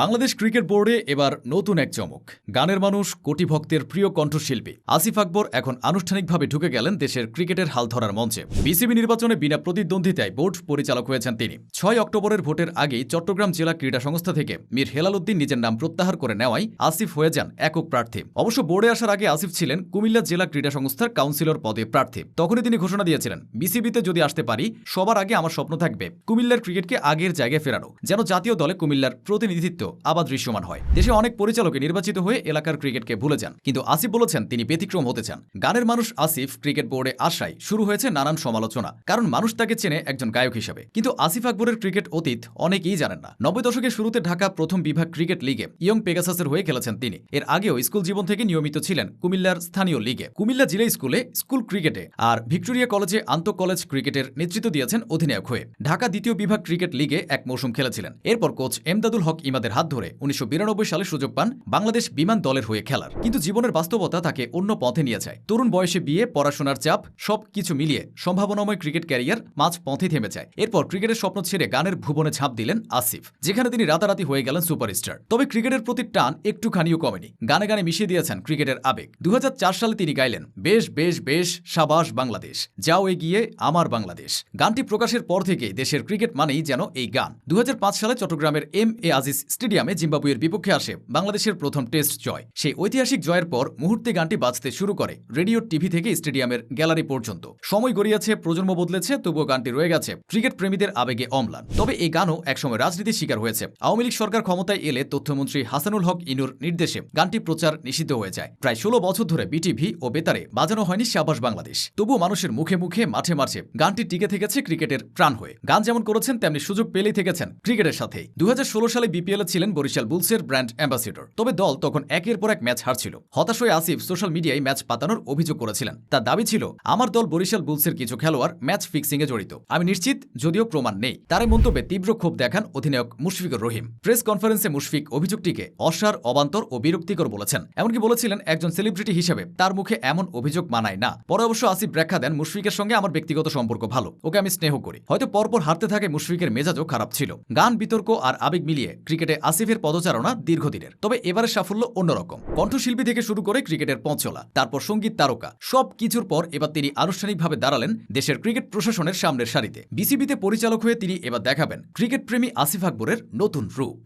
Bangladesh cricket বোর্ডে এবার নতুন এক চমক। গানের মানুষ কোটি ভক্তের প্রিয় কণ্ঠশিল্পী আসিফ আকবর এখন আনুষ্ঠানিকভাবে ঢুকে গেলেন দেশের ক্রিকেটের হাল ধরার মঞ্চে। বিসিবি নির্বাচনে বিনা প্রতিদ্বন্দ্বিতায় বোর্ড পরিচালক হয়েছেন তিনি। ছয় অক্টোবরের ভোটের আগেই চট্টগ্রাম জেলা ক্রীড়া সংস্থা থেকে মীর হেলাল উদ্দিন নিজের নাম প্রত্যাহার করে নেওয়ায় আসিফ হয়ে যান একক প্রার্থী। অবশ্য বোর্ডে আসার আগে আসিফ ছিলেন কুমিল্লা জেলা ক্রীড়া সংস্থার কাউন্সিলর পদে প্রার্থী। তখনই তিনি ঘোষণা দিয়েছিলেন, বিসিবিতে যদি আসতে পারি, সবার আগে আমার স্বপ্ন থাকবে। কুমিল্লার ক্রিকেটকে আগের জায়গায় ফেরানো, যেন জাতীয় দলে কুমিল্লার প্রতিনিধিত্ব আবার দৃশ্যমান হয়। দেশে অনেক পরিচালকে নির্বাচিত হয়ে এলাকার ক্রিকেটকে ভুলে যান। কিন্তু আসিফ বলেছেন, তিনি ব্যতিক্রম হতে চান। গানের মানুষ আসিফ ক্রিকেট বোর্ডে আসায় শুরু হয়েছে নানান সমালোচনা, কারণ মানুষ তাকে চেনে একজন গায়ক হিসেবে। কিন্তু আসিফ আকবরের ক্রিকেট অতীত অনেকেই জানেন না। নব্বই দশকের শুরুতে ঢাকা প্রথম বিভাগ ক্রিকেট লিগে ইয়ং পেগাসাসের হয়ে খেলেছেন তিনি। এর আগেও স্কুল জীবন থেকে নিয়মিত ছিলেন কুমিল্লার স্থানীয় লিগে। কুমিল্লা জিলা স্কুলে স্কুল ক্রিকেটে আর ভিক্টোরিয়া কলেজে আন্তঃ কলেজ ক্রিকেটের নেতৃত্ব দিয়েছেন অধিনায়ক হয়ে। ঢাকা দ্বিতীয় বিভাগ ক্রিকেট লিগে এক মৌসুম খেলেছিলেন। এরপর কোচ এমদাদুল হক ইমাদের হাত ধরে উনিশশো বিরানব্বই সালে সুযোগ পান বাংলাদেশ বিমান দলের হয়ে খেলার। কিন্তু জীবনের বাস্তবতা তাকে অন্য পথে নিয়ে যায়। তরুণ বয়সে বিয়ে, পড়াশোনার চাপ, সব কিছু মিলিয়ে সম্ভাবনাময় ক্রিকেট ক্যারিয়ার মাঝ পথে থেমে যায়। এরপর ক্রিকেটের স্বপ্ন ছেড়ে গানের ভুবনে ঝাঁপ দিলেন আসিফ, যেখানে তিনি রাতারাতি হয়ে গেলেন সুপারস্টার। তবে ক্রিকেটের প্রতি টান একটুখানিও কমেনি। গানে গানে মিশিয়ে দিয়েছেন ক্রিকেটের আবেগ। দু হাজার চার সালে তিনি গাইলেন, বেশ বেশ বেশ, সাবাস বাংলাদেশ, যাও এগিয়ে, আমার বাংলাদেশ। গানটি প্রকাশের পর থেকে দেশের ক্রিকেট মানেই যেন এই গান। দু হাজার পাঁচ সালে চট্টগ্রামের এম এ আজিজ স্টেডিয়ামে জিম্বাবুয়ের বিপক্ষে আসে বাংলাদেশের প্রথম টেস্ট জয়। সেই ঐতিহাসিক জয়ের পর মুহূর্তে গানটি বাজতে শুরু করে রেডিও, টিভি থেকে স্টেডিয়ামের গ্যালারি পর্যন্ত। সময় গড়িয়েছে, প্রজন্ম বদলেছে, তবুও গানটি রয়ে গেছে ক্রিকেট প্রেমীদের আবেগে অম্লান। তবে এই গানও একসময় রাজনীতির শিকার হয়েছে। আওয়ামী লীগ সরকার ক্ষমতায় এলে তথ্যমন্ত্রী হাসানুল হক ইনুর নির্দেশে গানটি প্রচার নিষিদ্ধ হয়ে যায়। প্রায় ষোলো বছর ধরে বিটিভি ও বেতারে বাজানো হয়নি শাবাস বাংলাদেশ। তবুও মানুষের মুখে মুখে, মাঠে মাঠে গানটি টিকে থেকেছে ক্রিকেটের প্রাণ হয়ে। গান যেমন করেছেন, তেমনি সুযোগ পেলেই থেকেছেন ক্রিকেটের সাথে দু হাজার ষোলো সালে বিপিএল ছিলেন বরিশাল বুলসের ব্র্যান্ড অ্যাম্বাসিডর। তবে দল তখন একের পর এক ম্যাচ হারছিল। হতাশ হয়ে আসিফ সোশ্যাল মিডিয়ায় ম্যাচ পাতানোর অভিযোগ করেছিলেন। তার দাবি ছিল, আমার দল বরিশাল বুলসের কিছু খেলোয়াড় ম্যাচ ফিক্সিংয়ে জড়িত। আমি নিশ্চিত, যদিও প্রমাণ নেই। তার মন্তব্যে তীব্র ক্ষোভ দেখান অধিনায়ক মুশফিকুর রহিম। প্রেস কনফারেন্সে মুশফিক অভিযোগটিকে অসার, অবান্তর ও বিরক্তিকর বলেছেন। এমনকি বলেছিলেন, একজন সেলিব্রিটি হিসেবে তার মুখে এমন অভিযোগ মানায় না। পরে অবশ্য আসিফ ব্যাখ্যা দেন, মুশফিকের সঙ্গে আমার ব্যক্তিগত সম্পর্ক ভালো। ওকে আমি স্নেহ করি। হয়তো পরপর হারতে থাকে মুশফিকের মেজাজও খারাপ ছিল। গান, বিতর্ক আর আবেগ মিলিয়ে ক্রিকেটে আসিফের পদচারণা দীর্ঘদিনের। তবে এবারের সাফল্য অন্যরকম। কণ্ঠশিল্পী থেকে শুরু করে ক্রিকেটের পঞ্চলা তারপর সংগীত তারকা, সব কিছুর পর এবার তিনি আনুষ্ঠানিকভাবে দাঁড়ালেন দেশের ক্রিকেট প্রশাসনের সামনের সারিতে। বিসিবিতে পরিচালক হয়ে তিনি এবার দেখাবেন ক্রিকেট প্রেমী আসিফ আকবরের নতুন রূপ।